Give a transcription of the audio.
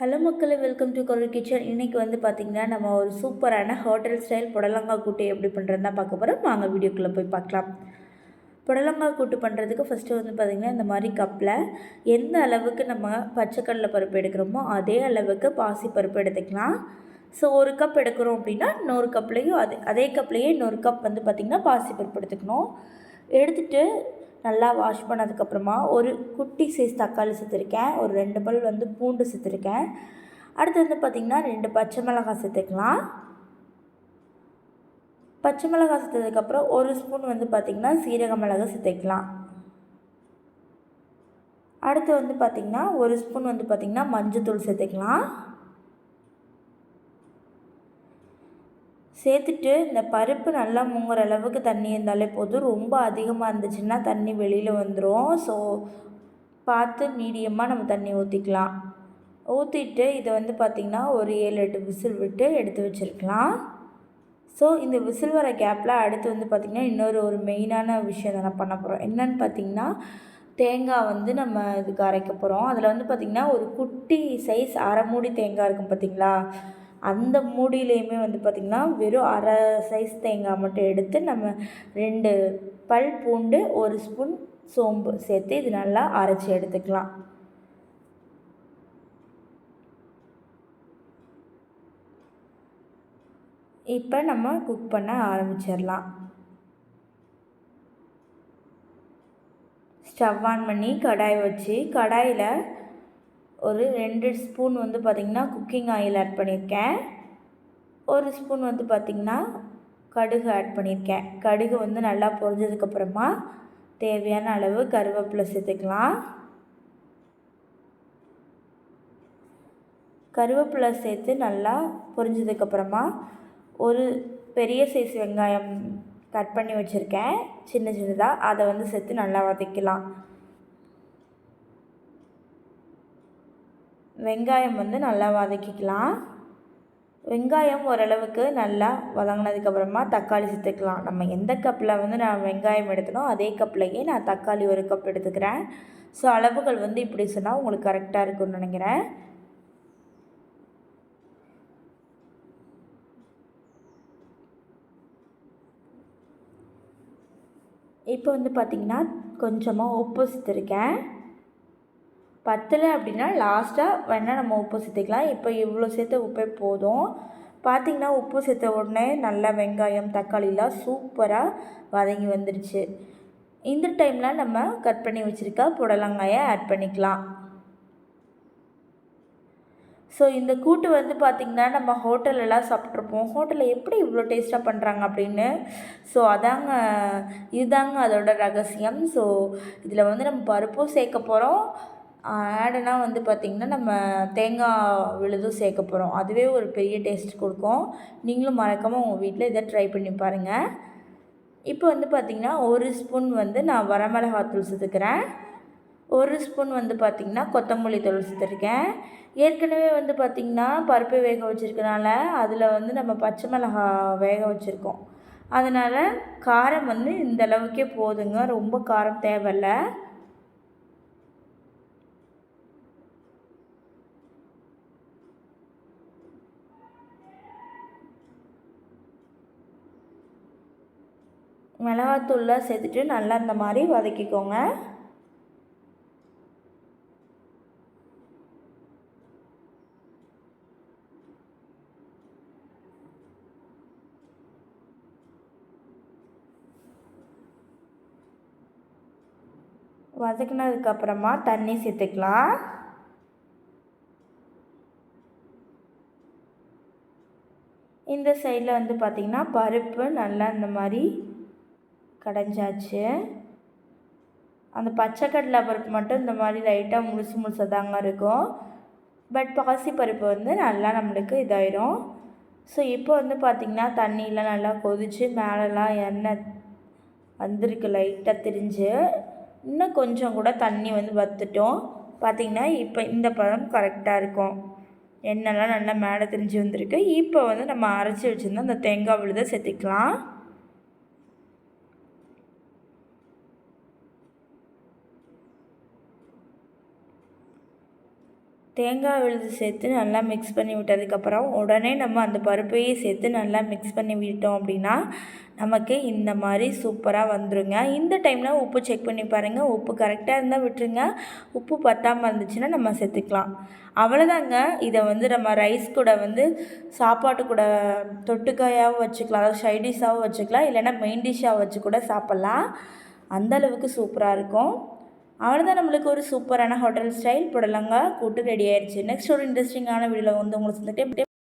Hello மக்களே welcome to கொரல் kitchen இன்றைக்கி வந்து பார்த்திங்கன்னா நம்ம ஒரு சூப்பரான ஹோட்டல் ஸ்டைல் புடலங்காய் கூட்டு எப்படி பண்ணுறதுனா தான் பார்க்க போகிறோம் வாங்க வீடியோக்குள்ளே போய் பார்க்கலாம். புடலங்காய் கூட்டு பண்ணுறதுக்கு ஃபஸ்ட்டு வந்து பார்த்திங்கன்னா இந்த மாதிரி கப்பில் எந்த அளவுக்கு நம்ம பச்சைக்கடலை பருப்பு எடுக்கிறோமோ அதே அளவுக்கு பாசி பருப்பு எடுத்துக்கலாம். ஸோ ஒரு கப் எடுக்கிறோம் அப்படின்னா இன்னொரு கப்லேயும் அதே அதே கப்லேயே இன்னொரு கப் வந்து பார்த்திங்கன்னா பாசி பருப்பு எடுத்துக்கணும். எடுத்துகிட்டு நல்லா வாஷ் பண்ணதுக்கப்புறமா ஒரு குட்டி சைஸ் தக்காளி சேர்த்துருக்கேன் ஒரு ரெண்டு பல் வந்து பூண்டு சேர்த்துருக்கேன் அடுத்து வந்து பார்த்திங்கன்னா ரெண்டு பச்சை மிளகாய் சேர்த்துக்கலாம் பச்சை மிளகாய் சேர்த்ததுக்கப்புறம் ஒரு ஸ்பூன் வந்து பார்த்திங்கன்னா சீரக மிளகாய் சேர்த்துக்கலாம் அடுத்து வந்து பார்த்திங்கன்னா ஒரு ஸ்பூன் வந்து பார்த்திங்கன்னா மஞ்சத்தூள் சேர்த்துக்கலாம் சேர்த்துட்டு இந்த பருப்பு நல்லா முங்குற அளவுக்கு தண்ணி இருந்தாலே போதும். ரொம்ப அதிகமாக இருந்துச்சுன்னா தண்ணி வெளியில் வந்துடும் ஸோ பார்த்து மீடியமாக நம்ம தண்ணி ஊற்றிக்கலாம் ஊற்றிட்டு இதை வந்து பார்த்திங்கன்னா ஒரு ஏழு எட்டு விசில் விட்டு எடுத்து வச்சுருக்கலாம். ஸோ இந்த விசில் வர கேப்பில் அடுத்து வந்து பார்த்திங்கன்னா இன்னொரு ஒரு மெயினான விஷயம் தான் நான் பண்ண போகிறோம் என்னென்னு பார்த்திங்கன்னா தேங்காய் வந்து நம்ம இதுக்கு அரைக்க போகிறோம் அதில் வந்து பார்த்திங்கன்னா ஒரு குட்டி சைஸ் அரை மூடி தேங்காய் இருக்கும் பார்த்திங்களா அந்த மூடியிலையுமே வந்து பார்த்திங்கன்னா வெறும் அரை சைஸ் தேங்காய் மட்டும் எடுத்து நம்ம ரெண்டு பல் பூண்டு ஒரு ஸ்பூன் சோம்பு சேர்த்து இது நல்லா அரைச்சி எடுத்துக்கலாம். இப்போ நம்ம குக் பண்ண ஆரம்பிச்சிடலாம். ஸ்டவ் ஆன் பண்ணி கடாய் வச்சு கடாயில் ஒரு ரெண்டு ஸ்பூன் வந்து பார்த்திங்கன்னா குக்கிங் ஆயில் ஆட் பண்ணியிருக்கேன். ஒரு ஸ்பூன் வந்து பார்த்திங்கன்னா கடுகு ஆட் பண்ணியிருக்கேன். கடுகு வந்து நல்லா பொரிஞ்சதுக்கப்புறமா தேவையான அளவு கருவேப்பிலை சேர்த்துக்கலாம். கருவேப்பிலை சேர்த்து நல்லா பொரிஞ்சதுக்கப்புறமா ஒரு பெரிய சைஸ் வெங்காயம் கட் பண்ணி வச்சுருக்கேன். சின்ன சின்னதாக அதை வந்து சேர்த்து நல்லா வதக்கலாம். வெங்காயம் வந்து நல்லா வதக்கிக்கலாம். வெங்காயம் ஓரளவுக்கு நல்லா வதங்கினதுக்கப்புறமா தக்காளி சேர்த்துக்கலாம். நம்ம எந்த கப்பில் வந்து நான் வெங்காயம் எடுத்தனோ அதே கப்லையே நான் தக்காளி ஒரு கப் எடுத்துக்கிறேன். ஸோ அளவுகள் வந்து இப்படி சொன்னால் உங்களுக்கு கரெக்டாக இருக்கும்னு நினைக்கிறேன். இப்போ வந்து பார்த்திங்கன்னா கொஞ்சமாக உப்பு சேர்த்துருக்கேன். பத்தலை அப்படின்னா லாஸ்ட்டாக வேணால் நம்ம உப்பு சேர்த்துக்கலாம். இப்போ இவ்வளோ சேர்த்த உப்பே போதும். பார்த்திங்கன்னா உப்பு சேர்த்த உடனே நல்லா வெங்காயம் தக்காளிலாம் சூப்பராக வதங்கி வந்துடுச்சு இந்த டைமில் நம்ம கட் பண்ணி வச்சுருக்க புடலங்காயை ஆட் பண்ணிக்கலாம். ஸோ இந்த கூட்டு வந்து பார்த்திங்கன்னா நம்ம ஹோட்டலெல்லாம் சாப்பிட்ருப்போம் ஹோட்டலில் எப்படி இவ்வளோ டேஸ்ட்டாக பண்ணுறாங்க அப்படின்னு? ஸோ அதாங்க இதுதாங்க அதோட ரகசியம். ஸோ இதில் வந்து நம்ம பருப்பும் சேர்க்க போகிறோம் ஆடுனா வந்து பார்த்திங்கன்னா நம்ம தேங்காய் விழுதும் சேர்க்க போகிறோம் அதுவே ஒரு பெரிய டேஸ்ட் கொடுக்கும். நீங்களும் மறக்காமல் உங்கள் வீட்டில் இதை ட்ரை பண்ணி பாருங்கள் இப்போ வந்து பார்த்திங்கன்னா ஒரு ஸ்பூன் வந்து நான் வரமிளகாத்தூள் சேர்த்துக்கிறேன். ஒரு ஸ்பூன் வந்து பார்த்திங்கன்னா கொத்தமல்லி தூள் சேர்த்துருக்கேன். ஏற்கனவே வந்து பார்த்திங்கன்னா பருப்பு வேக வச்சுருக்கனால அதில் வந்து நம்ம பச்சை மிளகா வேக வச்சுருக்கோம். அதனால் காரம் வந்து இந்த அளவுக்கே போதுங்க. ரொம்ப காரம் தேவையில்லை. மிளகாத்தூள்லாம் சேர்த்துட்டு நல்லா இந்த மாதிரி வதக்கிக்கோங்க. வதக்கினதுக்கப்புறமா தண்ணி சேர்த்துக்கலாம். இந்த சைடில் வந்து பார்த்திங்கன்னா பருப்பு நல்லா இந்த மாதிரி கடைஞ்சாச்சு. அந்த பச்சை கடலை பருப்பு மட்டும் இந்த மாதிரி லைட்டாக முழுசு முழுசாக தாங்க இருக்கும். பட் பாசி பருப்பு வந்து நல்லா நம்மளுக்கு இதாயிரும். ஸோ இப்போ வந்து பார்த்திங்கன்னா தண்ணியெலாம் நல்லா கொதித்து மேலெலாம் எண்ணெய் வந்திருக்கு லைட்டாக திரிஞ்சு. இன்னும் கொஞ்சம் கூட தண்ணி வந்து வற்றுட்டோம் பார்த்திங்கன்னா இப்போ இந்த பழம் கரெக்டாக இருக்கும். எண்ணெய்லாம் நல்லா மேலே திரிஞ்சு வந்திருக்கு. இப்போ வந்து நம்ம அரைச்சி வச்சுருந்தோம் அந்த தேங்காய் விழுதை சேர்த்திக்கலாம். தேங்காய் விழுது சேர்த்து நல்லா மிக்ஸ் பண்ணி விட்டதுக்கப்புறம் உடனே நம்ம அந்த பருப்பையே சேர்த்து நல்லா மிக்ஸ் பண்ணி விட்டோம் அப்படின்னா நமக்கு இந்த மாதிரி சூப்பராக வந்துருங்க. இந்த டைமில் உப்பு செக் பண்ணி பாருங்கள் உப்பு கரெக்டாக இருந்தால் விட்டுருங்க. உப்பு பத்தாமல் இருந்துச்சுன்னா நம்ம சேர்த்துக்கலாம் அவ்வளோதாங்க இதை வந்து நம்ம ரைஸ் கூட வந்து சாப்பாட்டு கூட தொட்டுக்காயாகவும் வச்சுக்கலாம். அதாவது சைடிஷாகவும் வச்சுக்கலாம். இல்லைன்னா மெயின் டிஷ்ஷாக வச்சு கூட சாப்பிட்லாம். அந்தளவுக்கு சூப்பராக இருக்கும். அவ்வளோதான் நம்மளுக்கு ஒரு சூப்பரான ஹோட்டல் ஸ்டைல் புடலங்காய் கூட்டு ரெடி ஆயிடுச்சு நெக்ஸ்ட் ஒரு இன்ட்ரெஸ்டிங்கான வீடியோவில் வந்து உங்களுக்கு சந்திக்கிறேன்.